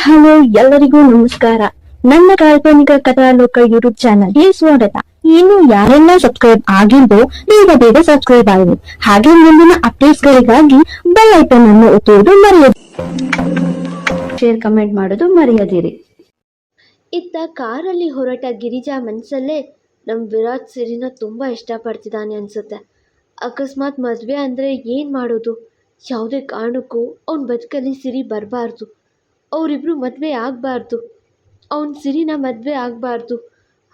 Hello, ಎಲ್ಲರಿಗೂ ನಮಸ್ಕಾರ. ನನ್ನ ಕಾಲ್ಪನಿಕ ಕಥಾಲೋಕ ಯೂಟ್ಯೂಬ್ ಚಾನಲ್ಗೆ ಸ್ವಾಗತ. ಇನ್ನು ಯಾರೆಲ್ಲ ಸಬ್ಸ್ಕ್ರೈಬ್ ಆಗಿದ್ದೋ ಬೇಗ ಬೇಗ ಸಬ್ಸ್ಕ್ರೈಬ್ ಆಗಿ ಹಾಗೆ ಮುಂದಿನ ಅಪ್ಡೇಟ್ಸ್ ಗಳಿಗಾಗಿ ಬೆಲ್ ಐಕನ್ ಅನ್ನು ಒತ್ತುವುದು ಮರೆಯದು. ಶೇರ್ ಕಮೆಂಟ್ ಮಾಡೋದು ಮರೆಯದಿರಿ. ಇತ್ತ ಕಾರಲ್ಲಿ ಹೊರಟ ಗಿರಿಜಾ ಮನಸ್ಸಲ್ಲೇ ನಮ್ ವಿರಾಟ್ ಸಿರಿನ ಇಷ್ಟ ಇಷ್ಟಪಡ್ತಿದ್ದಾನೆ ಅನ್ಸುತ್ತೆ. ಅಕಸ್ಮಾತ್ ಮದ್ವೆ ಅಂದ್ರೆ ಏನ್ ಮಾಡೋದು? ಯಾವುದೇ ಕಾರಣಕ್ಕೂ ಅವ್ನ ಬದುಕಲ್ಲಿ ಸಿರಿ ಬರಬಾರ್ದು. ಅವರಿಬ್ಬರು ಮದುವೆ ಆಗಬಾರ್ದು. ಅವನ ಸಿರಿನ ಮದುವೆ ಆಗಬಾರ್ದು.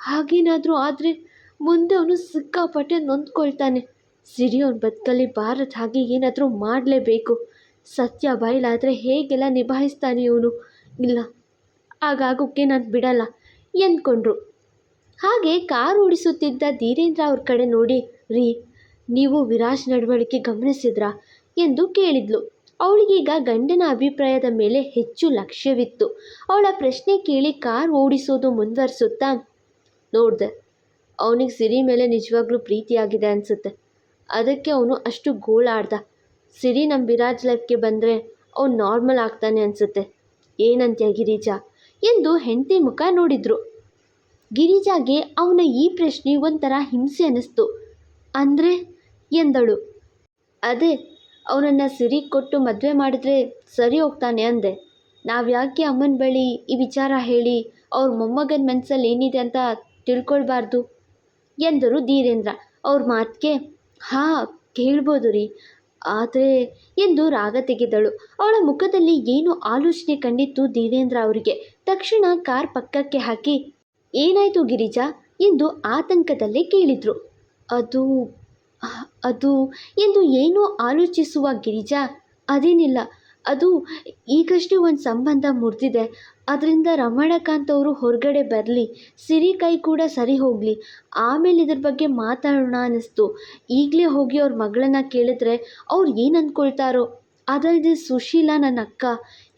ಹಾಗೇನಾದರೂ ಆದರೆ ಮುಂದೆ ಅವನು ಸಿಕ್ಕಾಪಟ್ಟೆ ನೊಂದ್ಕೊಳ್ತಾನೆ. ಸಿರಿ ಅವನ ಬದುಕಲ್ಲಿ ಬಾರದ ಹಾಗೆ ಏನಾದರೂ ಮಾಡಲೇಬೇಕು. ಸತ್ಯ ಬಯಲಾದರೆ ಹೇಗೆಲ್ಲ ನಿಭಾಯಿಸ್ತಾನೆ ಇವನು? ಇಲ್ಲ ಹಾಗಾಗೋಕ್ಕೆ ನಾನು ಬಿಡಲ್ಲ ಎಂದ್ಕೊಂಡ್ರು. ಹಾಗೆ ಕಾರು ಓಡಿಸುತ್ತಿದ್ದ ಧೀರೇಂದ್ರ ಅವ್ರ ಕಡೆ ನೋಡಿ, ರೀ, ನೀವು ವಿರಾಜ್ ನಡವಳಿಕೆ ಗಮನಿಸಿದ್ರಾ ಎಂದು ಕೇಳಿದ್ಲು. ಅವಳಿಗೀಗ ಗಂಡನ ಅಭಿಪ್ರಾಯದ ಮೇಲೆ ಹೆಚ್ಚು ಲಕ್ಷ್ಯವಿತ್ತು. ಅವಳ ಪ್ರಶ್ನೆ ಕೇಳಿ ಕಾರ್ ಓಡಿಸೋದು ಮುಂದುವರಿಸುತ್ತಾ, ನೋಡಿದೆ, ಅವನಿಗೆ ಸಿರಿ ಮೇಲೆ ನಿಜವಾಗ್ಲೂ ಪ್ರೀತಿಯಾಗಿದೆ ಅನಿಸುತ್ತೆ. ಅದಕ್ಕೆ ಅವನು ಅಷ್ಟು ಗೋಳಾಡ್ದ. ಸಿರಿ ನಮ್ಮ ವಿರಾಜ್ ಲೈಫ್ಗೆ ಬಂದರೆ ಅವನು ನಾರ್ಮಲ್ ಆಗ್ತಾನೆ ಅನಿಸುತ್ತೆ. ಏನಂತ್ಯ ಗಿರಿಜಾ? ಎಂದು ಹೆಂಡತಿ ಮುಖ ನೋಡಿದ್ರು. ಗಿರಿಜಾಗೆ ಅವನ ಈ ಪ್ರಶ್ನೆ ಒಂಥರ ಹಿಂಸೆ ಅನ್ನಿಸ್ತು ಅಂದರೆ ಎಂದಳು? ಅದೇ ಅವನನ್ನು ಸಿರಿ ಕೊಟ್ಟು ಮದುವೆ ಮಾಡಿದ್ರೆ ಸರಿ ಹೋಗ್ತಾನೆ ಅಂದೆ. ನಾವು ಯಾಕೆ ಅಮ್ಮನ ಬಳಿ ಈ ವಿಚಾರ ಹೇಳಿ ಅವ್ರ ಮೊಮ್ಮಗನ ಮನಸ್ಸಲ್ಲಿ ಏನಿದೆ ಅಂತ ತಿಳ್ಕೊಳ್ಬಾರ್ದು? ಎಂದರು ಧೀರೇಂದ್ರ. ಅವ್ರ ಮಾತಿಗೆ, ಹಾಂ, ಕೇಳ್ಬೋದು ರೀ. ಆದರೆ, ಎಂದು ರಾಗ ತೆಗೆದಳು. ಅವಳ ಮುಖದಲ್ಲಿ ಏನು ಆಲೋಚನೆ ಕಂಡಿತ್ತು ಧೀರೇಂದ್ರ ಅವರಿಗೆ. ತಕ್ಷಣ ಕಾರ್ ಪಕ್ಕಕ್ಕೆ ಹಾಕಿ, ಏನಾಯಿತು ಗಿರಿಜಾ? ಎಂದು ಆತಂಕದಲ್ಲೇ ಕೇಳಿದರು. ಅದು ಅದು ಎಂದು ಏನೋ ಆಲೋಚಿಸುವ ಗಿರಿಜಾ, ಅದೇನಿಲ್ಲ, ಅದು ಈಗಷ್ಟೇ ಒಂದು ಸಂಬಂಧ ಮುರಿದಿದೆ. ಅದರಿಂದ ರಮಣಕಾಂತ್ ಅವರು ಹೊರಗಡೆ ಬರಲಿ, ಸಿರಿ ಕೈ ಕೂಡ ಸರಿ ಹೋಗಲಿ. ಆಮೇಲೆ ಇದ್ರ ಬಗ್ಗೆ ಮಾತಾಡೋಣ ಅನ್ನಿಸ್ತು ಈಗಲೇ ಹೋಗಿ ಅವ್ರ ಮಗಳನ್ನ ಕೇಳಿದ್ರೆ ಅವ್ರು ಏನು ಅಂದ್ಕೊಳ್ತಾರೋ ಅದಲ್ಲದೆ ಸುಶೀಲಾ ನನ್ನ ಅಕ್ಕ.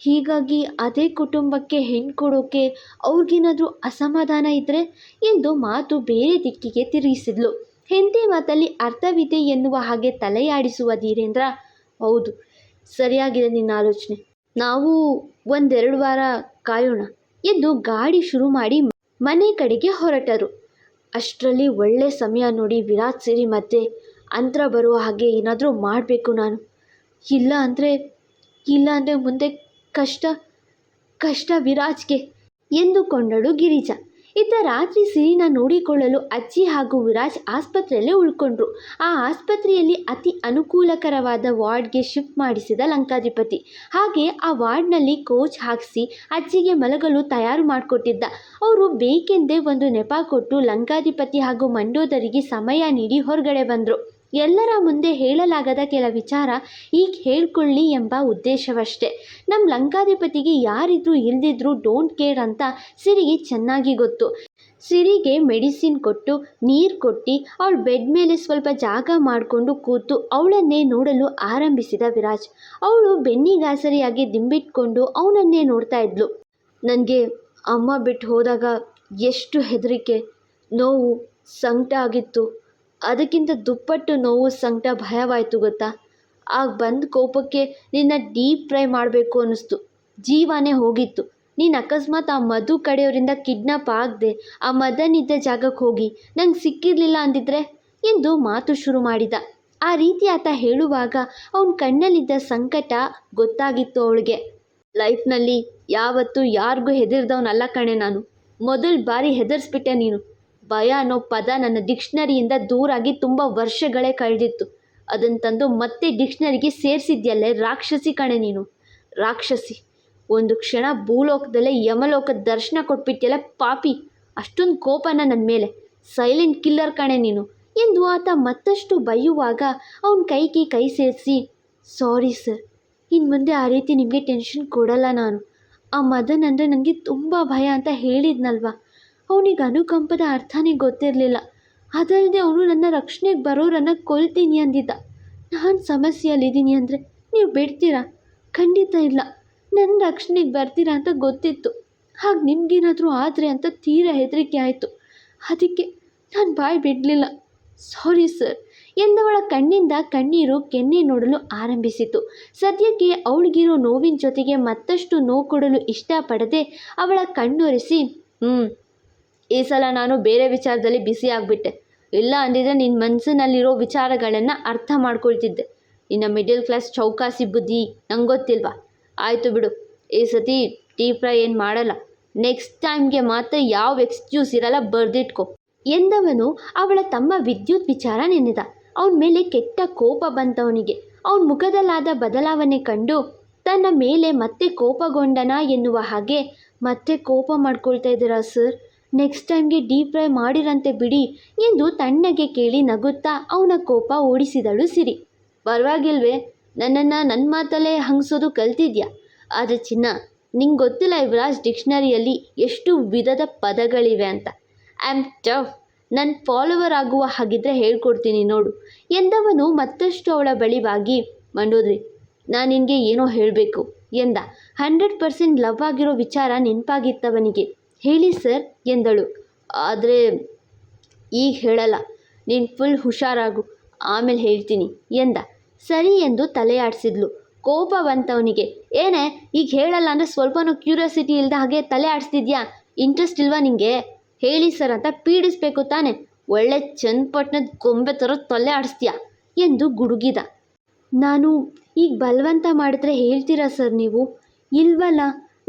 ಹೀಗಾಗಿ ಅದೇ ಕುಟುಂಬಕ್ಕೆ ಹೆಣ್ಣು ಕೊಡೋಕೆ ಅವ್ರಿಗೇನಾದರೂ ಅಸಮಾಧಾನ ಇದ್ದರೆ ಎಂದು ಮಾತು ಬೇರೆ ದಿಕ್ಕಿಗೆ ತಿರುಗಿಸಿದ್ಲು. ಹೆಂಡತಿ ಮಾತಲ್ಲಿ ಅರ್ಥವಿದೆ ಎನ್ನುವ ಹಾಗೆ ತಲೆಯಾಡಿಸುವ ಧೀರೇಂದ್ರ, ಹೌದು, ಸರಿಯಾಗಿದೆ ನಿನ್ನ ಆಲೋಚನೆ. ನಾವು ಒಂದೆರಡು ವಾರ ಕಾಯೋಣ ಎಂದು ಗಾಡಿ ಶುರು ಮಾಡಿ ಮನೆ ಕಡೆಗೆ ಹೊರಟರು. ಅಷ್ಟರಲ್ಲಿ ಒಳ್ಳೆ ಸಮಯ ನೋಡಿ ವಿರಾಟ್ ಸೇರಿ ಮತ್ತೆ ಅಂತರ ಬರುವ ಹಾಗೆ ಏನಾದರೂ ಮಾಡಬೇಕು ನಾನು. ಇಲ್ಲ ಅಂದರೆ ಇಲ್ಲ ಅಂದರೆ ಮುಂದೆ ಕಷ್ಟ ಕಷ್ಟ ವಿರಾಜ್ಗೆ ಎಂದುಕೊಂಡಳು ಗಿರಿಜಾ. ಇತ್ತ ರಾತ್ರಿ ಸಿರಿನ ನೋಡಿಕೊಳ್ಳಲು ಅಜ್ಜಿ ಹಾಗೂ ವಿರಾಜ್ ಆಸ್ಪತ್ರೆಯಲ್ಲೇ ಉಳ್ಕೊಂಡ್ರು. ಆ ಆಸ್ಪತ್ರೆಯಲ್ಲಿ ಅತಿ ಅನುಕೂಲಕರವಾದ ವಾರ್ಡ್ಗೆ ಶಿಫ್ಟ್ ಮಾಡಿಸಿದ ಲಂಕಾಧಿಪತಿ. ಹಾಗೆ ಆ ವಾರ್ಡ್ನಲ್ಲಿ ಕೋಚ್ ಹಾಕಿಸಿ ಅಜ್ಜಿಗೆ ಮಲಗಲು ತಯಾರು ಮಾಡಿಕೊಟ್ಟಿದ್ದ. ಅವರು ಬೇಕೆಂದೇ ಒಂದು ನೆಪ ಕೊಟ್ಟು ಲಂಕಾಧಿಪತಿ ಹಾಗೂ ಮಂಡೋದರಿಗೆ ಸಮಯ ನೀಡಿ ಹೊರಗಡೆ ಬಂದರು. ಎಲ್ಲರ ಮುಂದೆ ಹೇಳಲಾಗದ ಕೆಲ ವಿಚಾರ ಈಗ ಹೇಳ್ಕೊಳ್ಳಿ ಎಂಬ ಉದ್ದೇಶವಷ್ಟೇ. ನಮ್ಮ ಲಂಕಾಧಿಪತಿಗೆ ಯಾರಿದ್ರೂ ಇಲ್ದಿದ್ರು ಡೋಂಟ್ ಕೇರ್ ಅಂತ ಸಿರಿಗೆ ಚೆನ್ನಾಗಿ ಗೊತ್ತು. ಸಿರಿಗೆ ಮೆಡಿಸಿನ್ ಕೊಟ್ಟು, ನೀರು ಕೊಟ್ಟು, ಅವಳ ಬೆಡ್ ಮೇಲೆ ಸ್ವಲ್ಪ ಜಾಗ ಮಾಡಿಕೊಂಡು ಕೂತು ಅವಳನ್ನೇ ನೋಡಲು ಆರಂಭಿಸಿದ ವಿರಾಜ್. ಅವಳು ಬೆನ್ನಿಗಾಸರಿಯಾಗಿ ದಿಂಬಿಟ್ಕೊಂಡು ಅವನನ್ನೇ ನೋಡ್ತಾ ಇದ್ಲು. ನನಗೆ ಅಮ್ಮ ಬಿಟ್ಟು ಹೋದಾಗ ಎಷ್ಟು ಹೆದರಿಕೆ, ನೋವು, ಸಂಕಟ ಆಗಿತ್ತು. ಅದಕ್ಕಿಂತ ದುಪ್ಪಟ್ಟು ನೋವು ಸಂಕಟ ಭಯವಾಯಿತು ಗೊತ್ತಾ? ಆಗ ಬಂದ ಕೋಪಕ್ಕೆ ನಿನ್ನ ಡೀಪ್ ಫ್ರೈ ಮಾಡಬೇಕು ಅನ್ನಿಸ್ತು. ಜೀವನೇ ಹೋಗಿತ್ತು. ನೀನು ಅಕಸ್ಮಾತ್ ಆ ಮಧು ಕಡೆಯವರಿಂದ ಕಿಡ್ನಾಪ್ ಆಗದೆ ಆ ಮದನಿದ್ದ ಜಾಗಕ್ಕೆ ಹೋಗಿ ನಂಗೆ ಸಿಕ್ಕಿರಲಿಲ್ಲ ಅಂದಿದ್ರೆ ಎಂದು ಮಾತು ಶುರು ಮಾಡಿದ. ಆ ರೀತಿ ಆತ ಹೇಳುವಾಗ ಅವನ ಕಣ್ಣಲ್ಲಿದ್ದ ಸಂಕಟ ಗೊತ್ತಾಗಿತ್ತು ಅವಳಿಗೆ. ಲೈಫ್ನಲ್ಲಿ ಯಾವತ್ತೂ ಯಾರಿಗೂ ಹೆದರ್ದವನಲ್ಲ ಕಣೆ ನಾನು. ಮೊದಲ ಬಾರಿ ಹೆದರ್ಸ್ಬಿಟ್ಟೆ ನೀನು. ಭಯ ಅನ್ನೋ ಪದ ನನ್ನ ಡಿಕ್ಷ್ನರಿಯಿಂದ ದೂರಾಗಿ ತುಂಬ ವರ್ಷಗಳೇ ಕಳೆದಿತ್ತು. ಅದನ್ನು ತಂದು ಮತ್ತೆ ಡಿಕ್ಷನರಿಗೆ ಸೇರಿಸಿದ್ಯಲ್ಲೇ ರಾಕ್ಷಸಿ ಕಣೆ ನೀನು. ರಾಕ್ಷಸಿ, ಒಂದು ಕ್ಷಣ ಭೂಲೋಕದಲ್ಲೇ ಯಮಲೋಕದ ದರ್ಶನ ಕೊಟ್ಬಿಟ್ಟಿಯಲ್ಲ ಪಾಪಿ. ಅಷ್ಟೊಂದು ಕೋಪನ ನನ್ನ ಮೇಲೆ. ಸೈಲೆಂಟ್ ಕಿಲ್ಲರ್ ಕಣೆ ನೀನು. ಎಂದು ಆತ ಮತ್ತಷ್ಟು ಬೈಯುವಾಗ ಅವನ ಕೈಗೆ ಕೈ ಸೇರಿಸಿ, ಸಾರಿ ಸರ್ ಇನ್ನು ಮುಂದೆ ಆ ರೀತಿ ನಿಮಗೆ ಟೆನ್ಷನ್ ಕೊಡಲ್ಲ ನಾನು. ಆ ಮದನ್ ಅಂದರೆ ನನಗೆ ತುಂಬ ಭಯ ಅಂತ ಹೇಳಿದ್ನಲ್ವಾ. ಅವನಿಗೆ ಅನುಕಂಪದ ಅರ್ಥನೇ ಗೊತ್ತಿರಲಿಲ್ಲ. ಅದಲ್ಲದೆ ಅವನು ನನ್ನ ರಕ್ಷಣೆಗೆ ಬರೋರನ್ನು ಕೊಲ್ತೀನಿ ಅಂದಿದ್ದ. ನಾನು ಸಮಸ್ಯೆಯಲ್ಲಿದ್ದೀನಿ ಅಂದರೆ ನೀವು ಬಿಡ್ತೀರಾ? ಖಂಡಿತ ಇಲ್ಲ. ನನ್ನ ರಕ್ಷಣೆಗೆ ಬರ್ತೀರಾ ಅಂತ ಗೊತ್ತಿತ್ತು. ಹಾಗೆ ನಿಮಗೇನಾದರೂ ಆದರೆ ಅಂತ ತೀರಾ ಹೆದರಿಕೆ ಆಯಿತು. ಅದಕ್ಕೆ ನಾನು ಬಾಯಿ ಬಿಡಲಿಲ್ಲ. Sorry sir. ಎಂದವಳ ಕಣ್ಣಿಂದ ಕಣ್ಣೀರು ಕೆನ್ನೆ ನೋಡಲು ಆರಂಭಿಸಿತು. ಸದ್ಯಕ್ಕೆ ಅವಳಿಗಿರೋ ನೋವಿನ ಜೊತೆಗೆ ಮತ್ತಷ್ಟು ನೋವು ಕೊಡಲು ಇಷ್ಟಪಡದೆ ಅವಳ ಕಣ್ಣೊರೆಸಿ ಹ್ಞೂ ಈ ಸಲ ನಾನು ಬೇರೆ ವಿಚಾರದಲ್ಲಿ ಬಿಸಿ ಆಗಿಬಿಟ್ಟೆ. ಇಲ್ಲ ಅಂದಿದ್ರೆ ನಿನ್ನ ಮನಸ್ಸಿನಲ್ಲಿರೋ ವಿಚಾರಗಳನ್ನು ಅರ್ಥ ಮಾಡ್ಕೊಳ್ತಿದ್ದೆ. ನಿನ್ನ ಮಿಡಲ್ ಕ್ಲಾಸ್ ಚೌಕಾಸಿ ಬುದ್ಧಿ ನಂಗೆ ಗೊತ್ತಿಲ್ವಾ ಆಯಿತು ಬಿಡು. ಈ ಸತಿ ಟೀ ಫ್ರೈ ಏನು ಮಾಡಲ್ಲ. ನೆಕ್ಸ್ಟ್ ಟೈಮ್ಗೆ ಮಾತ್ರ ಯಾವ ಎಕ್ಸ್ಕ್ಯೂಸ್ ಇರಲ್ಲ ಬರೆದಿಟ್ಕೊ. ಎಂದವನು ಅವಳ ತಮ್ಮ ವಿದ್ಯುತ್ ವಿಚಾರ ನೆನೆದ. ಅವನ ಮೇಲೆ ಕೆಟ್ಟ ಕೋಪ ಬಂತವನಿಗೆ. ಅವನ ಮುಖದಲ್ಲಾದ ಬದಲಾವಣೆ ಕಂಡು ತನ್ನ ಮೇಲೆ ಮತ್ತೆ ಕೋಪಗೊಂಡನ ಎನ್ನುವ ಹಾಗೆ ಮತ್ತೆ ಕೋಪ ಮಾಡ್ಕೊಳ್ತಾ ಇದ್ದೀರಾ ಸರ್ ನೆಕ್ಸ್ಟ್ ಟೈಮ್ಗೆ ಡೀಪ್ ಫ್ರೈ ಮಾಡಿರಂತೆ ಬಿಡಿ ಎಂದು ತಣ್ಣಗೆ ಕೇಳಿ ನಗುತ್ತಾ ಅವನ ಕೋಪ ಓಡಿಸಿದಳು ಸಿರಿ. ಪರವಾಗಿಲ್ವೇ, ನನ್ನನ್ನು ನನ್ನ ಮಾತಲ್ಲೇ ಹಂಗ್ಸೋದು ಕಲ್ತಿದ್ಯಾ? ಆದರೆ ಚಿನ್ನ, ನಿಂಗೆ ಗೊತ್ತಿಲ್ಲ ಯುವರಾಜ್ ಡಿಕ್ಷನರಿಯಲ್ಲಿ ಎಷ್ಟು ವಿಧದ ಪದಗಳಿವೆ ಅಂತ. ಐ ಆಮ್ ಟಫ್ ನನ್ನ ಫಾಲೋವರ್ ಆಗುವ ಹಾಗಿದ್ರೆ ಹೇಳ್ಕೊಡ್ತೀನಿ ನೋಡು ಎಂದವನು ಮತ್ತಷ್ಟು ಅವಳ ಬಳಿ ಬಾಗಿ, ಮಂಡೋದ್ರಿ, ನಾನು ನಿನಗೆ ಏನೋ ಹೇಳಬೇಕು ಎಂದ. ಹಂಡ್ರೆಡ್ ಪರ್ಸೆಂಟ್ ಲವ್ ಆಗಿರೋ ವಿಚಾರ ನೆನಪಾಗಿತ್ತವನಿಗೆ. ಹೇಳಿ ಸರ್ ಎಂದಳು. ಆದರೆ ಈಗ ಹೇಳಲ್ಲ. ನೀನು ಫುಲ್ ಹುಷಾರಾಗು, ಆಮೇಲೆ ಹೇಳ್ತೀನಿ ಎಂದ. ಸರಿ ಎಂದು ತಲೆ ಆಡಿಸಿದ್ಲು ಕೋಪ ಬಂತವನಿಗೆ ಏನೇ, ಈಗ ಹೇಳಲ್ಲ ಅಂದರೆ ಸ್ವಲ್ಪನೂ ಕ್ಯೂರಿಯಾಸಿಟಿ ಇಲ್ಲದ ಹಾಗೆ ತಲೆ ಆಡಿಸ್ತಿದ್ಯಾ ಇಂಟ್ರೆಸ್ಟ್ ಇಲ್ವಾ ನಿಮಗೆ ಹೇಳಿ ಸರ್ ಅಂತ ಪೀಡಿಸ್ಬೇಕು ತಾನೆ. ಒಳ್ಳೆ ಚನ್ನಪಟ್ಟಣದ ಗೊಂಬೆ ಥರ ತಲೆ ಆಡಿಸ್ತೀಯಾ ಎಂದು ಗುಡುಗಿದ. ನಾನು ಈಗ ಬಲವಂತ ಮಾಡಿದ್ರೆ ಹೇಳ್ತೀರಾ ಸರ್ ನೀವು? ಇಲ್ವಲ್ಲ,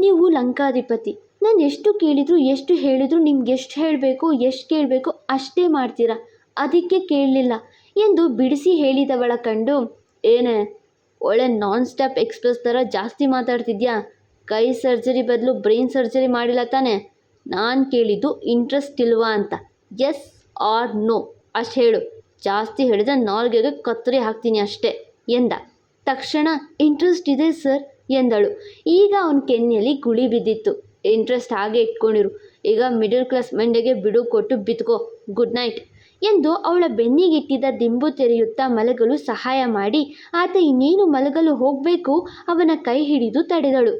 ನೀವು ಲಂಕಾಧಿಪತಿ. ನಾನು ಎಷ್ಟು ಕೇಳಿದ್ರು, ಎಷ್ಟು ಹೇಳಿದ್ರು ನಿಮ್ಗೆ ಎಷ್ಟು ಹೇಳಬೇಕು, ಎಷ್ಟು ಕೇಳಬೇಕು ಅಷ್ಟೇ ಮಾಡ್ತೀರಾ? ಅದಕ್ಕೆ ಕೇಳಲಿಲ್ಲ. ಎಂದು ಬಿಡಿಸಿ ಹೇಳಿದವಳ ಕಂಡು, ಏನೇ, ಒಳ್ಳೆ ನಾನ್ ಸ್ಟಾಪ್ ಎಕ್ಸ್ಪ್ರೆಸ್ ಥರ ಜಾಸ್ತಿ ಮಾತಾಡ್ತಿದ್ಯಾ? ಕೈ ಸರ್ಜರಿ ಬದಲು ಬ್ರೈನ್ ಸರ್ಜರಿ ಮಾಡಿಲ್ಲ ತಾನೆ? ನಾನು ಕೇಳಿದ್ದು ಇಂಟ್ರೆಸ್ಟ್ ಇಲ್ವಾ ಅಂತ. ಎಸ್ ಆರ್ ನೋ ಅಷ್ಟು ಹೇಳು. ಜಾಸ್ತಿ ಹೇಳಿದ್ರೆ ನಾಲ್ಗೆಗೆ ಕತ್ತರಿ ಹಾಕ್ತೀನಿ ಅಷ್ಟೇ, ಎಂದ. ತಕ್ಷಣ ಇಂಟ್ರೆಸ್ಟ್ ಇದೆ ಸರ್, ಎಂದಳು. ಈಗ ಅವನ ಕೆನ್ನೆಯಲ್ಲಿ ಗುಳಿ ಬಿದ್ದಿತ್ತು. ಇಂಟ್ರೆಸ್ಟ್ ಹಾಗೆ ಇಟ್ಕೊಂಡಿರು. ಈಗ ಮಿಡಲ್ ಕ್ಲಾಸ್ ಮಂಡೆಗೆ ಬಿಡು, ಕೊಟ್ಟು ಬಿತ್ಕೋ ಗುಡ್ ನೈಟ್ ಎಂದು ಅವಳ ಬೆನ್ನಿಗಿಟ್ಟಿದ್ದ ದಿಂಬು ತೆರೆಯುತ್ತಾ ಮಲಗಲು ಸಹಾಯ ಮಾಡಿ ಆತ ಇನ್ನೇನು ಮಲಗಲು ಹೋಗಬೇಕು ಅವನ ಕೈ ಹಿಡಿದು ತಡೆದಳು.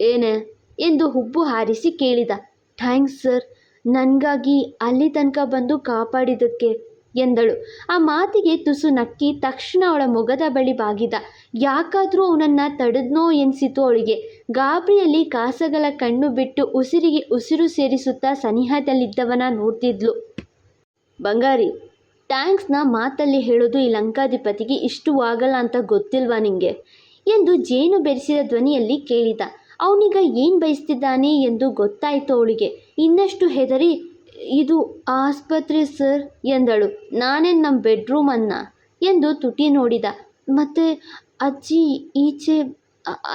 ಏನೇ ಎಂದು ಹುಬ್ಬು ಹಾರಿಸಿ ಕೇಳಿದ. Thanks sir. ನನಗಾಗಿ ಅಲ್ಲಿ ತನಕ ಬಂದು ಕಾಪಾಡಿದ್ದಕ್ಕೆ ಎಂದಳು. ಆ ಮಾತಿಗೆ ತುಸು ನಕ್ಕಿ ತಕ್ಷಣ ಅವಳ ಮೊಗದ ಬಳಿ ಬಾಗಿದ. ಯಾಕಾದರೂ ಅವನನ್ನು ತಡೆದ್ನೋ ಎನಿಸಿತು ಅವಳಿಗೆ. ಗಾಬರಿಯಲ್ಲಿ ಕಾಸಗಳ ಕಣ್ಣು ಬಿಟ್ಟು ಉಸಿರಿಗೆ ಉಸಿರು ಸೇರಿಸುತ್ತಾ ಸನಿಹದಲ್ಲಿದ್ದವನ ನೋಡ್ತಿದ್ಲು. ಬಂಗಾರಿ, ಥ್ಯಾಂಕ್ಸ್ನ ಮಾತಲ್ಲಿ ಹೇಳೋದು ಈ ಲಂಕಾಧಿಪತಿಗೆ ಇಷ್ಟವಾಗಲ್ಲ ಅಂತ ಗೊತ್ತಿಲ್ವಾ ನಿಂಗೆ? ಎಂದು ಜೇನು ಬೆರೆಸಿದ ಧ್ವನಿಯಲ್ಲಿ ಕೇಳಿದ. ಅವನೀಗ ಏನು ಬಯಸ್ತಿದ್ದಾನೆ ಎಂದು ಗೊತ್ತಾಯಿತು ಅವಳಿಗೆ. ಇನ್ನಷ್ಟು ಹೆದರಿ ಇದು ಆಸ್ಪತ್ರೆ ಸರ್ ಎಂದಳು. ನಾನೇ ನಮ್ಮ ಬೆಡ್ರೂಮನ್ನು ಎಂದು ತುಟಿ ನೋಡಿದ. ಮತ್ತೆ ಅಜ್ಜಿ, ಈಚೆ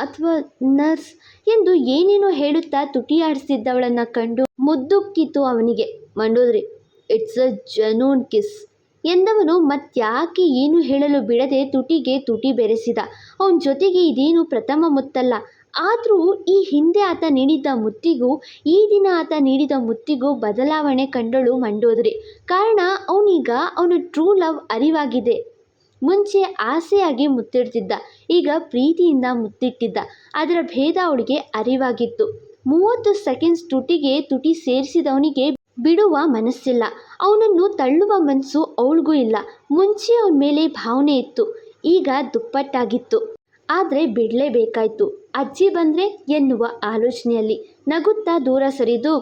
ಅಥವಾ ನರ್ಸ್ ಎಂದು ಏನೇನೋ ಹೇಳುತ್ತಾ ತುಟಿ ಆಡಿಸಿದ್ದವಳನ್ನು ಕಂಡು ಮುದ್ದುಕ್ಕಿತು ಅವನಿಗೆ. ಮಂಡೋದ್ರಿ, ಇಟ್ಸ್ ಅ ಜನೂನ್ ಕಿಸ್ ಎಂದವನು ಮತ್ಯಾಕೆ ಏನು ಹೇಳಲು ಬಿಡದೆ ತುಟಿಗೆ ತುಟಿ ಬೆರೆಸಿದ. ಅವನ ಜೊತೆಗೆ ಇದೇನು ಪ್ರಥಮ ಮುತ್ತಲ್ಲ. ಆದರೂ ಈ ಹಿಂದೆ ಆತ ನೀಡಿದ್ದ ಮುತ್ತಿಗೂ, ಈ ದಿನ ಆತ ನೀಡಿದ ಮುತ್ತಿಗೂ ಬದಲಾವಣೆ ಕಂಡಳು ಮಂಡೋದ್ರಿ. ಕಾರಣ, ಅವನೀಗ ಅವನ ಟ್ರೂ ಲವ್ ಅರಿವಾಗಿದೆ ಮುಂಚೆ ಆಸೆಯಾಗಿ ಮುತ್ತಿಡ್ತಿದ್ದ, ಈಗ ಪ್ರೀತಿಯಿಂದ ಮುತ್ತಿಟ್ಟಿದ್ದ. ಅದರ ಭೇದ ಅವಳಿಗೆ ಅರಿವಾಗಿತ್ತು. ಮೂವತ್ತು ಸೆಕೆಂಡ್ಸ್ ತುಟಿಗೆ ತುಟಿ ಸೇರಿಸಿದವನಿಗೆ ಬಿಡುವ ಮನಸ್ಸಿಲ್ಲ. ಅವನನ್ನು ತಳ್ಳುವ ಮನಸ್ಸು ಅವಳಿಗೂ ಇಲ್ಲ. ಮುಂಚೆ ಅವನ ಮೇಲೆ ಭಾವನೆ ಇತ್ತು. ಈಗ ದುಪ್ಪಟ್ಟಾಗಿತ್ತು. ಆದರೆ ಬಿಡಲೇಬೇಕಾಯ್ತು. ಅಜ್ಜಿ ಬಂದರೆ ಎನ್ನುವ ಆಲೋಚನೆಯಲ್ಲಿ ನಗುತ್ತಾ ದೂರ ಸರಿದು,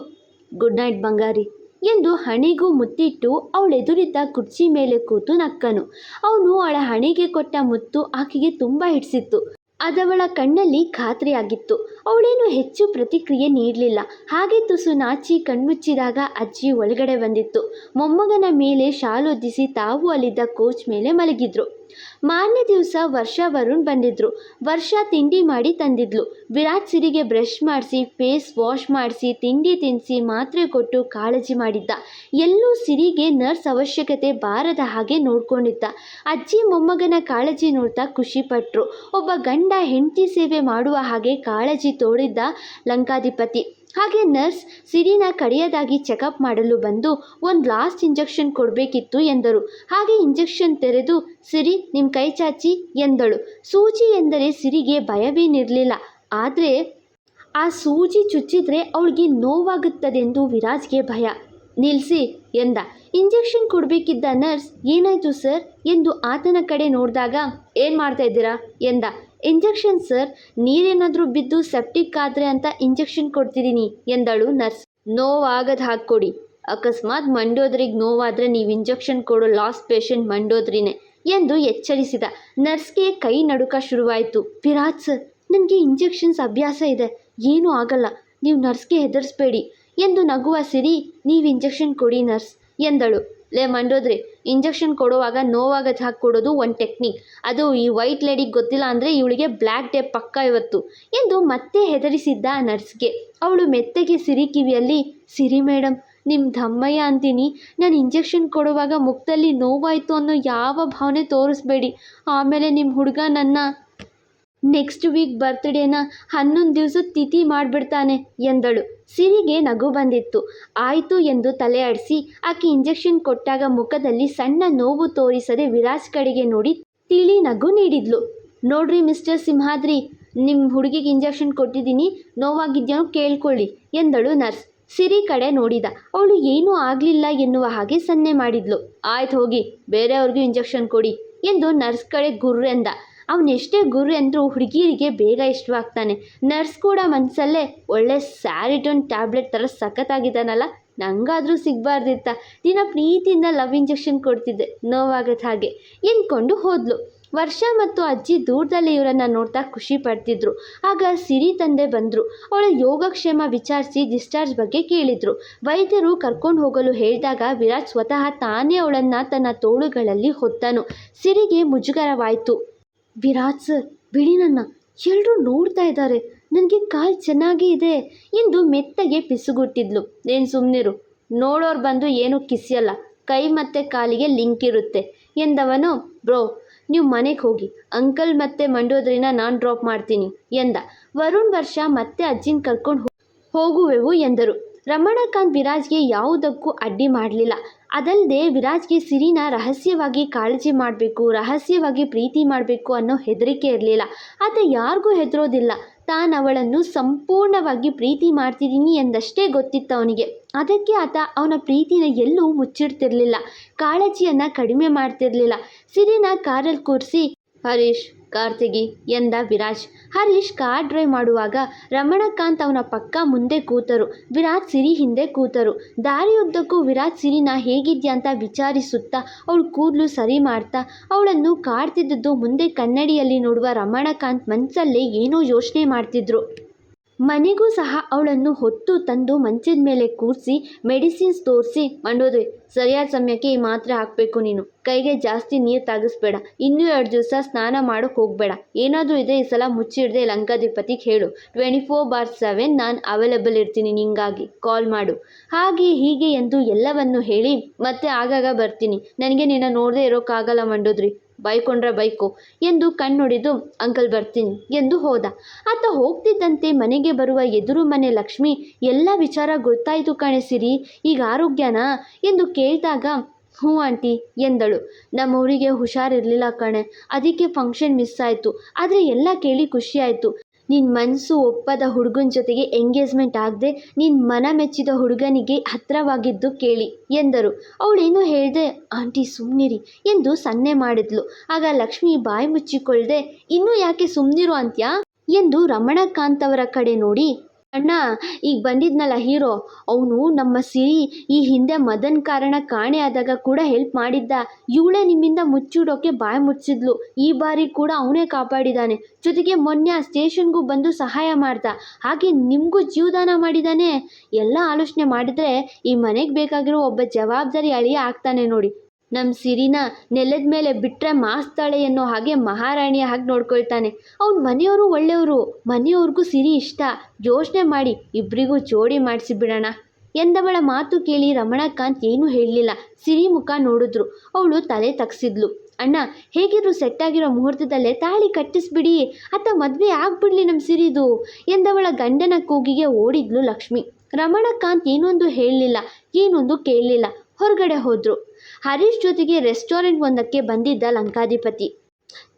ಗುಡ್ ನೈಟ್ ಬಂಗಾರಿ ಎಂದು ಹಣೆಗೂ ಮುತ್ತಿಟ್ಟು ಅವಳೆದುರಿದ್ದ ಕುರ್ಚಿ ಮೇಲೆ ಕೂತು ನಕ್ಕನು. ಅವನು ಅವಳ ಹಣೆಗೆ ಕೊಟ್ಟ ಮುತ್ತು ಆಕೆಗೆ ತುಂಬ ಹಿಡಿಸಿತ್ತು. ಅದವಳ ಕಣ್ಣಲ್ಲಿ ಖಾತ್ರಿಯಾಗಿತ್ತು. ಅವಳೇನು ಹೆಚ್ಚು ಪ್ರತಿಕ್ರಿಯೆ ನೀಡಲಿಲ್ಲ. ಹಾಗೆ ತುಸು ನಾಚಿ ಕಣ್ಮುಚ್ಚಿದಾಗ ಅಜ್ಜಿ ಒಳಗಡೆ ಬಂದಿತ್ತು. ಮೊಮ್ಮಗನ ಮೇಲೆ ಶಾಲೊದ್ದಿಸಿ ತಾವು ಅಲ್ಲಿದ್ದ ಕೋಚ್ ಮೇಲೆ ಮಲಗಿದ್ರು. ಮಾರನೇ ದಿವಸ ವರ್ಷ ವರುಣ್ ಬಂದಿದ್ರು. ವರ್ಷ ತಿಂಡಿ ಮಾಡಿ ತಂದಿದ್ಲು. ವಿರಾಟ್ ಸಿರಿಗೆ ಬ್ರಷ್ ಮಾಡಿಸಿ, ಫೇಸ್ ವಾಶ್ ಮಾಡಿಸಿ, ತಿಂಡಿ ತಿನ್ನಿಸಿ ಮಾತ್ರೆ ಕೊಟ್ಟು ಕಾಳಜಿ ಮಾಡಿದ್ದ. ಎಲ್ಲೂ ಸಿರಿಗೆ ನರ್ಸ್ ಅವಶ್ಯಕತೆ ಬಾರದ ಹಾಗೆ ನೋಡ್ಕೊಂಡಿದ್ದ. ಅಜ್ಜಿ ಮೊಮ್ಮಗನ ಕಾಳಜಿ ನೋಡ್ತಾ ಖುಷಿಪಟ್ರು. ಒಬ್ಬ ಗಂಡ ಹೆಂಡತಿ ಸೇವೆ ಮಾಡುವ ಹಾಗೆ ಕಾಳಜಿ ತೋಡಿದ್ದ ಲಂಕಾಧಿಪತಿ. ಹಾಗೆ ನರ್ಸ್ ಸಿರಿನ ಕಡೆಯದಾಗಿ ಚೆಕಪ್ ಮಾಡಲು ಬಂದು ಒಂದು ಲಾಸ್ಟ್ ಇಂಜೆಕ್ಷನ್ ಕೊಡಬೇಕಿತ್ತು ಎಂದರು. ಹಾಗೆ ಇಂಜೆಕ್ಷನ್ ತೆರೆದು, ಸಿರಿ ನಿಮ್ಮ ಕೈ ಚಾಚಿ, ಎಂದಳು. ಸೂಜಿ ಎಂದರೆ ಸಿರಿಗೆ ಭಯವೇನಿರಲಿಲ್ಲ. ಆದರೆ ಆ ಸೂಜಿ ಚುಚ್ಚಿದ್ರೆ ಅವಳಿಗೆ ನೋವಾಗುತ್ತದೆಂದು ವಿರಾಜ್ಗೆ ಭಯ. ನಿಲ್ಲಿಸಿ ಎಂದ. ಇಂಜೆಕ್ಷನ್ ಕೊಡಬೇಕಿದ್ದ ನರ್ಸ್ ಏನಾಯಿತು ಸರ್? ಎಂದು ಆತನ ಕಡೆ ನೋಡಿದಾಗ, ಏನು ಮಾಡ್ತಾ ಇದ್ದೀರಾ? ಎಂದ. ಇಂಜೆಕ್ಷನ್ ಸರ್ ನೀರೇನಾದರೂ ಬಿದ್ದು ಸೆಪ್ಟಿಕ್ ಆದರೆ ಅಂತ ಇಂಜೆಕ್ಷನ್ ಕೊಡ್ತಿದ್ದೀನಿ ಎಂದಳು ನರ್ಸ್ ನೋವಾಗದ ಹಾಕ್ಕೊಡಿ ಅಕಸ್ಮಾತ್ ಮಂಡೋದ್ರಿಗೆ ನೋವಾದರೆ ನೀವು ಇಂಜೆಕ್ಷನ್ ಕೊಡೋ ಲಾಸ್ಟ್ ಪೇಷಂಟ್ ಮಂಡೋದ್ರಿನೇ ಎಂದು ಎಚ್ಚರಿಸಿದ. ನರ್ಸ್ಗೆ ಕೈ ನಡುಕ ಶುರುವಾಯಿತು. ಫಿರಾಜ್ ಸರ್, ನನಗೆ ಇಂಜೆಕ್ಷನ್ಸ್ ಅಭ್ಯಾಸ ಇದೆ. ಏನೂ ಆಗಲ್ಲ. ನೀವು ನರ್ಸ್ಗೆ ಹೆದರಿಸ್ಬೇಡಿ ಎಂದು ನಗುವ ಸಿರಿ, ನೀವು ಇಂಜೆಕ್ಷನ್ ಕೊಡಿ, ನರ್ಸ್, ಎಂದಳು. ಲೇ ಮಂಡೋದ್ರಿ ಇಂಜೆಕ್ಷನ್ ಕೊಡುವಾಗ ನೋವಾಗದ ಹಾಗೆ ಕೊಡೋದು ಒಂದು ಟೆಕ್ನಿಕ್ ಅದು ಈ ವೈಟ್ ಲೇಡಿಗೆ ಗೊತ್ತಿಲ್ಲ ಅಂದರೆ ಇವಳಿಗೆ ಬ್ಲ್ಯಾಕ್ ಡೇ ಪಕ್ಕ ಇವತ್ತು ಎಂದು ಮತ್ತೆ ಹೆದರಿಸಿದ್ದ ನರ್ಸ್ಗೆ. ಅವಳು ಮೆತ್ತಗೆ ಸಿರಿ ಕಿವಿಯಲ್ಲಿ, ಸಿರಿ ಮೇಡಮ್ ನಿಮ್ಮ ಧಮ್ಮಯ್ಯ ಅಂತೀನಿ. ನಾನು ಇಂಜೆಕ್ಷನ್ ಕೊಡುವಾಗ ಮುಖದಲ್ಲಿ ನೋವಾಯಿತು ಅನ್ನೋ ಯಾವ ಭಾವನೆ ತೋರಿಸ್ಬೇಡಿ. ಆಮೇಲೆ ನಿಮ್ಮ ಹುಡುಗ ನನ್ನ ನೆಕ್ಸ್ಟ್ ವೀಕ್ ಬರ್ತ್ಡೇನ ಹನ್ನೊಂದು ದಿವಸದ ತಿಥಿ ಮಾಡಿಬಿಡ್ತಾನೆ ಎಂದಳು. ಸಿರಿಗೆ ನಗು ಬಂದಿತ್ತು. ಆಯಿತು ಎಂದು ತಲೆ ಆಡಿಸಿ ಆಕೆ ಇಂಜೆಕ್ಷನ್ ಕೊಟ್ಟಾಗ ಮುಖದಲ್ಲಿ ಸಣ್ಣ ನೋವು ತೋರಿಸದೆ ವಿರಾಜ್ ಕಡೆಗೆ ನೋಡಿ ತಿಳಿ ನಗು ನೀಡಿದ್ಲು. ನೋಡ್ರಿ ಮಿಸ್ಟರ್ ಸಿಂಹಾದ್ರಿ ನಿಮ್ಮ ಹುಡುಗಿಗೆ ಇಂಜೆಕ್ಷನ್ ಕೊಟ್ಟಿದ್ದೀನಿ ನೋವಾಗಿದ್ಯಾನೋ ಕೇಳ್ಕೊಳ್ಳಿ ಎಂದಳು ನರ್ಸ್. ಸಿರಿ ಕಡೆ ನೋಡಿದ. ಅವಳು ಏನೂ ಆಗಲಿಲ್ಲ ಎನ್ನುವ ಹಾಗೆ ಸನ್ನೆ ಮಾಡಿದ್ಲು. ಆಯ್ತು ಹೋಗಿ, ಬೇರೆಯವ್ರಿಗೂ ಇಂಜೆಕ್ಷನ್ ಕೊಡಿ ಎಂದು ನರ್ಸ್ ಕಡೆ ಗುರ್ರೆಂದ. ಅವನೆಷ್ಟೇ ಗುರು ಅಂದರೂ ಹುಡುಗಿಯರಿಗೆ ಬೇಗ ಇಷ್ಟವಾಗ್ತಾನೆ. ನರ್ಸ್ ಕೂಡ ಮನಸ್ಸಲ್ಲೇ ಒಳ್ಳೆ ಸ್ಯಾರಿಟೋನ್ ಟ್ಯಾಬ್ಲೆಟ್ ಥರ ಸಖತ್ತಾಗಿದ್ದಾನಲ್ಲ, ನಂಗಾದರೂ ಸಿಗಬಾರ್ದಿತ್ತ. ದಿನ ಪ್ರೀತಿಯಿಂದ ಲವ್ ಇಂಜೆಕ್ಷನ್ ಕೊಡ್ತಿದ್ದೆ, ನೋವಾಗದ ಹಾಗೆ. ಎಂದ್ಕೊಂಡು ಹೋದ್ಲು. ವರ್ಷ ಮತ್ತು ಅಜ್ಜಿ ದೂರದಲ್ಲಿ ಇವರನ್ನು ನೋಡ್ತಾ ಖುಷಿ ಪಡ್ತಿದ್ರು. ಆಗ ಸಿರಿ ತಂದೆ ಬಂದರು. ಅವಳ ಯೋಗಕ್ಷೇಮ ವಿಚಾರಿಸಿ ಡಿಸ್ಚಾರ್ಜ್ ಬಗ್ಗೆ ಕೇಳಿದರು. ವೈದ್ಯರು ಕರ್ಕೊಂಡು ಹೋಗಲು ಹೇಳಿದಾಗ ವಿರಾಟ್ ಸ್ವತಃ ತಾನೇ ಅವಳನ್ನು ತನ್ನ ತೋಳುಗಳಲ್ಲಿ ಹೊತ್ತನು. ಸಿರಿಗೆ ಮುಜುಗರವಾಯಿತು. ವಿರಾಟ್ ಸರ್ ಬಿಡಿ ನನ್ನ. ಎಲ್ಲರೂ ನೋಡ್ತಾ ಇದ್ದಾರೆ. ನನಗೆ ಕಾಲು ಚೆನ್ನಾಗೇ ಇದೆ ಎಂದು ಮೆತ್ತಗೆ ಪಿಸುಗುಟ್ಟಿದ್ಲು. ನೀನು ಸುಮ್ಮನಿರು ನೋಡೋರು ಬಂದು ಏನೂ ಕಿಸಿಯಲ್ಲ. ಕೈ ಮತ್ತು ಕಾಲಿಗೆ ಲಿಂಕ್ ಇರುತ್ತೆ ಎಂದವನು, ಬ್ರೋ, ನೀವು ಮನೆಗೆ ಹೋಗಿ. ಅಂಕಲ್ ಮತ್ತೆ ಮಂಡೋದ್ರಿನ ನಾನು ಡ್ರಾಪ್ ಮಾಡ್ತೀನಿ ಎಂದ. ವರುಣ್ ವರ್ಷ ಮತ್ತೆ ಅಜ್ಜಿನ ಕರ್ಕೊಂಡು ಹೋಗುವೆವು ಎಂದರು. ರಮಣಕಾಂತ್ ವಿರಾಜ್ಗೆ ಯಾವುದಕ್ಕೂ ಅಡ್ಡಿ ಮಾಡಲಿಲ್ಲ. ಅದಲ್ಲದೆ ವಿರಾಜ್ಗೆ ಸಿರಿನ ರಹಸ್ಯವಾಗಿ ಕಾಳಜಿ ಮಾಡಬೇಕು, ರಹಸ್ಯವಾಗಿ ಪ್ರೀತಿ ಮಾಡಬೇಕು ಅನ್ನೋ ಹೆದರಿಕೆ ಇರಲಿಲ್ಲ. ಆತ ಯಾರಿಗೂ ಹೆದರೋದಿಲ್ಲ. ತಾನು ಅವಳನ್ನು ಸಂಪೂರ್ಣವಾಗಿ ಪ್ರೀತಿ ಮಾಡ್ತಿದ್ದೀನಿ ಎಂದಷ್ಟೇ ಗೊತ್ತಿತ್ತು ಅವನಿಗೆ. ಅದಕ್ಕೆ ಆತ ಅವನ ಪ್ರೀತಿನ ಎಲ್ಲೂ ಮುಚ್ಚಿಡ್ತಿರ್ಲಿಲ್ಲ. ಕಾಳಜಿಯನ್ನು ಕಡಿಮೆ ಮಾಡ್ತಿರ್ಲಿಲ್ಲ. ಸಿರಿನ ಕಾರಲ್ಲಿ ಕೂರಿಸಿ, ಹರೀಶ್ ಕಾರ್ ತೆಗಿ ಎಂದ ವಿರಾಜ್. ಹರೀಶ್ ಕಾರ್ ಡ್ರೈವ್ ಮಾಡುವಾಗ ರಮಣಕಾಂತ್ ಅವನ ಪಕ್ಕ ಮುಂದೆ ಕೂತರು. ವಿರಾಜ್ ಸಿರಿ ಹಿಂದೆ ಕೂತರು. ದಾರಿಯುದ್ದಕ್ಕೂ ವಿರಾಜ್ ಸಿರಿನ ಹೇಗಿದ್ಯಾ ಅಂತ ವಿಚಾರಿಸುತ್ತಾ ಅವಳು ಕೂದಲು ಸರಿ ಮಾಡ್ತಾ ಅವಳನ್ನು ಕಾಡ್ತಿದ್ದದ್ದು ಮುಂದೆ ಕನ್ನಡಿಯಲ್ಲಿ ನೋಡುವ ರಮಣಕಾಂತ್ ಮನಸ್ಸಲ್ಲೇ ಏನೋ ಯೋಚನೆ ಮಾಡ್ತಿದ್ರು. ಮನೆಗೂ ಸಹ ಅವಳನ್ನು ಹೊತ್ತು ತಂದು ಮಂಚದ ಮೇಲೆ ಕೂರಿಸಿ, ಮೆಡಿಸಿನ್ಸ್ ತೋರಿಸಿ ಮಂಡೋದ್ರಿ. ಸರಿಯಾದ ಸಮಯಕ್ಕೆ ಈ ಮಾತ್ರೆ ಹಾಕಬೇಕು ನೀನು. ಕೈಗೆ ಜಾಸ್ತಿ ನೀರು ತಾಗಿಸ್ಬೇಡ. ಇನ್ನೂ ಎರಡು ದಿವಸ ಸ್ನಾನ ಮಾಡೋಕೆ ಹೋಗಬೇಡ. ಏನಾದರೂ ಇದೆ ಈ ಸಲ ಮುಚ್ಚಿಡದೆ ಲಂಕಾಧಿಪತಿಗೆ ಹೇಳು. ಟ್ವೆಂಟಿ ಫೋರ್ ಬಾರ್ ಸೆವೆನ್ ನಾನು ಅವೈಲೇಬಲ್ ಇರ್ತೀನಿ ನಿಂಗಾಗಿ. ಕಾಲ್ ಮಾಡು. ಹಾಗೆ ಹೀಗೆ ಎಂದು ಎಲ್ಲವನ್ನು ಹೇಳಿ ಮತ್ತೆ ಆಗಾಗ ಬರ್ತೀನಿ. ನನಗೆ ನಿನ್ನ ನೋಡದೆ ಇರೋಕ್ಕಾಗಲ್ಲ ಮಂಡೋದ್ರಿ. ಬೈಕೊಂಡ್ರೆ ಬೈಕು ಎಂದು ಕಣ್ಣೊಡೆದು ಅಂಕಲ್ ಬರ್ತೀನಿ ಎಂದು ಹೋದ. ಆತ ಹೋಗ್ತಿದ್ದಂತೆ ಮನೆಗೆ ಬರುವ ಎದುರು ಮನೆ ಲಕ್ಷ್ಮಿ, ಎಲ್ಲ ವಿಚಾರ ಗೊತ್ತಾಯಿತು ಕಣೆ ಈಗ ಆರೋಗ್ಯನಾ ಎಂದು ಕೇಳಿದಾಗ, ಹ್ಞೂ ಆಂಟಿ ಎಂದಳು. ನಮ್ಮವರಿಗೆ ಹುಷಾರಿರಲಿಲ್ಲ ಕಣೆ, ಅದಕ್ಕೆ ಫಂಕ್ಷನ್ ಮಿಸ್ ಆಯಿತು, ಆದರೆ ಎಲ್ಲ ಕೇಳಿ ಖುಷಿ ಆಯಿತು. ನಿನ್ನ ಮನಸ್ಸು ಒಪ್ಪದ ಹುಡುಗನ ಜೊತೆಗೆ ಎಂಗೇಜ್ಮೆಂಟ್ ಆಗದೆ ನಿನ್ನ ಮನ ಮೆಚ್ಚಿದ ಹುಡುಗನಿಗೆ ಹತ್ತಿರವಾಗಿದ್ದು ಕೇಳಿ ಎಂದರು. ಅವಳೇನು ಹೇಳಿದೆ, ಆಂಟಿ ಸುಮ್ಮನಿರಿ ಎಂದು ಸನ್ನೆ ಮಾಡಿದ್ಲು. ಆಗ ಲಕ್ಷ್ಮಿ ಬಾಯಿ ಮುಚ್ಚಿಕೊಳ್ಳದೆ ಇನ್ನೂ ಯಾಕೆ ಸುಮ್ಮನಿರು ಅಂತ್ಯಾ? ಎಂದು ರಮಣಕಾಂತ್ ಅವರ ಕಡೆ ನೋಡಿ ಅಣ್ಣ, ಈಗ ಬಂದಿದ್ನಲ್ಲ ಹೀರೋ. ಅವನು ನಮ್ಮ ಸಿರಿ ಈ ಹಿಂದೆ ಮದನ್ ಕಾರಣ ಕಾಣೆ ಆದಾಗ ಕೂಡ ಹೆಲ್ಪ್ ಮಾಡಿದ್ದ. ಇವಳೇ ನಿಮ್ಮಿಂದ ಮುಚ್ಚಿಡೋಕೆ ಬಾಯಿ ಮುಚ್ಚಿದ್ಲು. ಈ ಬಾರಿ ಕೂಡ ಅವನೇ ಕಾಪಾಡಿದ್ದಾನೆ ಜೊತೆಗೆ ಮೊನ್ನೆ ಆ ಸ್ಟೇಷನ್ಗೂ ಬಂದು ಸಹಾಯ ಮಾಡ್ದ. ಹಾಗೆ ನಿಮಗೂ ಜೀವದಾನ ಮಾಡಿದಾನೆ. ಎಲ್ಲ ಆಲೋಚನೆ ಮಾಡಿದರೆ ಈ ಮನೆಗೆ ಬೇಕಾಗಿರೋ ಒಬ್ಬ ಜವಾಬ್ದಾರಿ ಅಳಿಯ ಆಗ್ತಾನೆ ನೋಡಿ. ನಮ್ಮ ಸಿರಿನ ನೆಲದ ಮೇಲೆ ಬಿಟ್ಟರೆ ಮಾಸ್ತಾಳೆ ಅನ್ನೋ ಹಾಗೆ ಮಹಾರಾಣಿಯ ಹಾಗೆ ನೋಡ್ಕೊಳ್ತಾನೆ. ಅವ್ನ ಮನೆಯವರು ಒಳ್ಳೆಯವರು. ಮನೆಯವ್ರಿಗೂ ಸಿರಿ ಇಷ್ಟ. ಯೋಚನೆ ಮಾಡಿ ಇಬ್ಬರಿಗೂ ಜೋಡಿ ಮಾಡಿಸಿ ಬಿಡೋಣ. ಎಂದವಳ ಮಾತು ಕೇಳಿ ರಮಣಕಾಂತ್ ಏನೂ ಹೇಳಲಿಲ್ಲ. ಸಿರಿ ಮುಖ ನೋಡಿದ್ರು. ಅವಳು ತಲೆ ತಗ್ಸಿದ್ಲು. ಅಣ್ಣ, ಹೇಗಿದ್ರು ಸೆಟ್ ಆಗಿರೋ ಮುಹೂರ್ತದಲ್ಲೇ ತಾಳಿ ಕಟ್ಟಿಸ್ಬಿಡಿ. ಅತ್ತ ಮದುವೆ ಆಗ್ಬಿಡ್ಲಿ ನಮ್ಮ ಸಿರಿದು, ಎಂದವಳ ಗಂಡನ ಕೂಗಿಗೆ ಓಡಿದ್ಲು ಲಕ್ಷ್ಮಿ. ರಮಣಕಾಂತ್ ಏನೊಂದು ಹೇಳಲಿಲ್ಲ, ಏನೊಂದು ಕೇಳಲಿಲ್ಲ. ಹೊರಗಡೆ ಹೋದ್ರು. ಹರೀಶ್ ಜೊತೆಗೆ ರೆಸ್ಟೋರೆಂಟ್ ಒಂದಕ್ಕೆ ಬಂದಿದ್ದ ಲಂಕಾಧಿಪತಿ.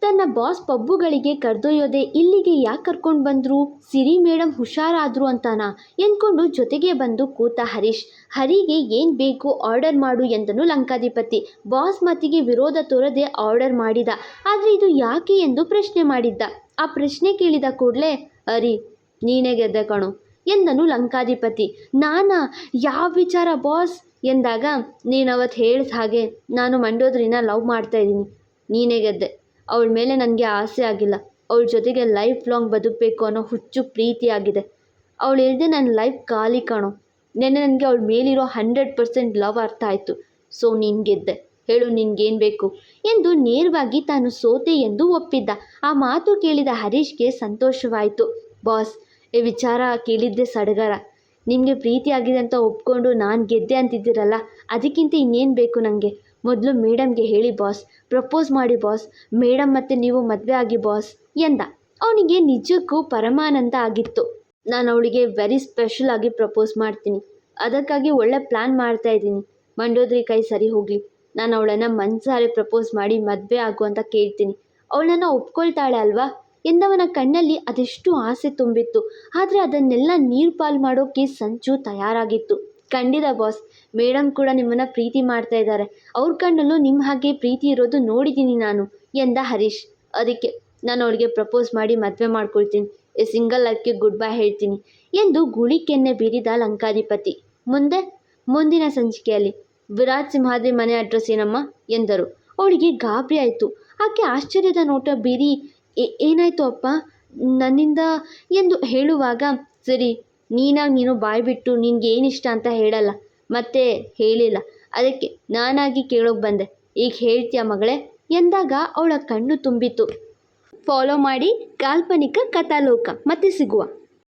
ತನ್ನ ಬಾಸ್ ಪಬ್ಬುಗಳಿಗೆ ಕರೆದೊಯ್ಯೋದೆ ಇಲ್ಲಿಗೆ ಯಾಕೆ ಕರ್ಕೊಂಡು ಬಂದರು? ಸಿರಿ ಮೇಡಮ್ ಹುಷಾರಾದರು ಅಂತಾನ? ಎಂದ್ಕೊಂಡು ಜೊತೆಗೆ ಬಂದು ಕೂತ ಹರೀಶ್. ಹರಿಗೆ ಏನು ಬೇಕು ಆರ್ಡರ್ ಮಾಡು ಎಂದನು ಲಂಕಾಧಿಪತಿ. ಬಾಸ್ ಮತಿಗೆ ವಿರೋಧ ತೋರದೆ ಆರ್ಡರ್ ಮಾಡಿದ. ಆದರೆ ಇದು ಯಾಕೆ ಎಂದು ಪ್ರಶ್ನೆ ಮಾಡಿದ್ದ. ಆ ಪ್ರಶ್ನೆ ಕೇಳಿದ ಕೂಡಲೇ, ಅರಿ, ನೀನೇ ಗೆದ್ದ ಕಣು, ಎಂದನು ಲಂಕಾಧಿಪತಿ. ನಾನಾ? ಯಾವ ವಿಚಾರ ಬಾಸ್? ಎಂದಾಗ, ನೀನು ಅವತ್ತು ಹೇಳಿದ ಹಾಗೆ ನಾನು ಮಂಡೋದ್ರಿನ ಲವ್ ಮಾಡ್ತಾ ಇದ್ದೀನಿ. ನೀನೇ ಗೆದ್ದೆ. ಅವಳ ಮೇಲೆ ನನಗೆ ಆಸೆ ಆಗಿಲ್ಲ. ಅವಳ ಜೊತೆಗೆ ಲೈಫ್ ಲಾಂಗ್ ಬದುಕಬೇಕು ಅನ್ನೋ ಹುಚ್ಚು ಪ್ರೀತಿ ಆಗಿದೆ. ಅವಳು ಇಲ್ಲದೆ ನನ್ನ ಲೈಫ್ ಖಾಲಿ ಕಾಣೋ. ನೆನ್ನೆ ನನಗೆ ಅವಳ ಮೇಲಿರೋ ಹಂಡ್ರೆಡ್ ಪರ್ಸೆಂಟ್ ಲವ್ ಅರ್ಥ ಆಯಿತು. ಸೊ, ನೀನು ಗೆದ್ದೆ. ಹೇಳು ನಿನ್ಗೇನು ಬೇಕು? ಎಂದು ನೇರವಾಗಿ ತಾನು ಸೋತೆ ಎಂದು ಒಪ್ಪಿದ್ದ. ಆ ಮಾತು ಕೇಳಿದ ಹರೀಶ್ಗೆ ಸಂತೋಷವಾಯಿತು. ಬಾಸ್, ಈ ವಿಚಾರ ಕೇಳಿದ್ದೆ ಸಡಗರ. ನಿಮಗೆ ಪ್ರೀತಿ ಆಗಿದೆ ಅಂತ ಒಪ್ಕೊಂಡು ನಾನು ಗೆದ್ದೆ ಅಂತಿದ್ದೀರಲ್ಲ, ಅದಕ್ಕಿಂತ ಇನ್ನೇನು ಬೇಕು ನನಗೆ ಮೊದಲು ಮೇಡಮ್ಗೆ ಹೇಳಿ ಬಾಸ್, ಪ್ರಪೋಸ್ ಮಾಡಿ ಬಾಸ್, ಮೇಡಮ್ ಮತ್ತು ನೀವು ಮದುವೆ ಆಗಿ ಬಾಸ್ ಎಂದ. ಅವನಿಗೆ ನಿಜಕ್ಕೂ ಪರಮಾನಂದ ಆಗಿತ್ತು. ನಾನು ಅವಳಿಗೆ ವೆರಿ ಸ್ಪೆಷಲ್ ಆಗಿ ಪ್ರಪೋಸ್ ಮಾಡ್ತೀನಿ. ಅದಕ್ಕಾಗಿ ಒಳ್ಳೆ ಪ್ಲ್ಯಾನ್ ಮಾಡ್ತಾ ಇದ್ದೀನಿ. ಮಂಡೋದ್ರಿ ಕೈ ಸರಿ ಹೋಗಲಿ. ನಾನು ಅವಳನ್ನು ಮನ್ಸಾರೆ ಪ್ರಪೋಸ್ ಮಾಡಿ ಮದುವೆ ಆಗು ಅಂತ ಕೇಳ್ತೀನಿ. ಅವಳನ್ನು ಒಪ್ಕೊಳ್ತಾಳೆ ಅಲ್ವಾ? ಎಂದವನ ಕಣ್ಣಲ್ಲಿ ಅದೆಷ್ಟು ಆಸೆ ತುಂಬಿತ್ತು. ಆದರೆ ಅದನ್ನೆಲ್ಲ ನೀರು ಪಾಲು ಮಾಡೋಕ್ಕೆ ಸಂಚು ತಯಾರಾಗಿತ್ತು. ಖಂಡಿತ ಬಾಸ್ ಮೇಡಮ್ ಕೂಡ ನಿಮ್ಮನ್ನು ಪ್ರೀತಿ ಮಾಡ್ತಾ ಇದ್ದಾರೆ. ಅವ್ರ ಕಣ್ಣಲ್ಲೂ ನಿಮ್ಮ ಹಾಗೆ ಪ್ರೀತಿ ಇರೋದು ನೋಡಿದ್ದೀನಿ ನಾನು, ಎಂದ ಹರೀಶ್. ಅದಕ್ಕೆ ನಾನು ಅವಳಿಗೆ ಪ್ರಪೋಸ್ ಮಾಡಿ ಮದುವೆ ಮಾಡ್ಕೊಳ್ತೀನಿ. ಈ ಸಿಂಗಲ್ ಲೈಫ್ಗೆ ಗುಡ್ ಬೈ ಹೇಳ್ತೀನಿ, ಎಂದು ಗುಳಿಕೆನ್ನೆ ಬೀರಿದ ಲಂಕಾಧಿಪತಿ. ಮುಂದೆ, ಮುಂದಿನ ಸಂಚಿಕೆಯಲ್ಲಿ ವಿರಾಜ್ ಸಿಂಹಾದ್ರಿ ಮನೆ ಅಡ್ರೆಸ್ ಏನಮ್ಮ? ಎಂದರು. ಅವಳಿಗೆ ಗಾಬರಿ ಆಯಿತು. ಆಕೆ ಆಶ್ಚರ್ಯದ ನೋಟ ಬೀರಿ "ಏ- ಏನಾಯ್ತು ಅಪ್ಪ? ನನ್ನಿಂದ ಎಂದು ಹೇಳುವಾಗ, ಸರಿ, ನೀನಾಗಿ ನೀನು ಬಾಯಿ ಬಿಟ್ಟು ನಿನ್ಗೆ ಇಷ್ಟ ಅಂತ ಹೇಳಲ್ಲ, ಮತ್ತೆ ಹೇಳಿಲ್ಲ. ಅದಕ್ಕೆ ನಾನಾಗಿ ಕೇಳೋಕೆ ಬಂದೆ. ಈಗ ಹೇಳ್ತೀಯ ಮಗಳೇ? ಎಂದಾಗ ಅವಳ ಕಣ್ಣು ತುಂಬಿತು ಫಾಲೋ ಮಾಡಿ ಕಾಲ್ಪನಿಕ ಕಥಾಲೋಕ, ಮತ್ತೆ ಸಿಗುವ.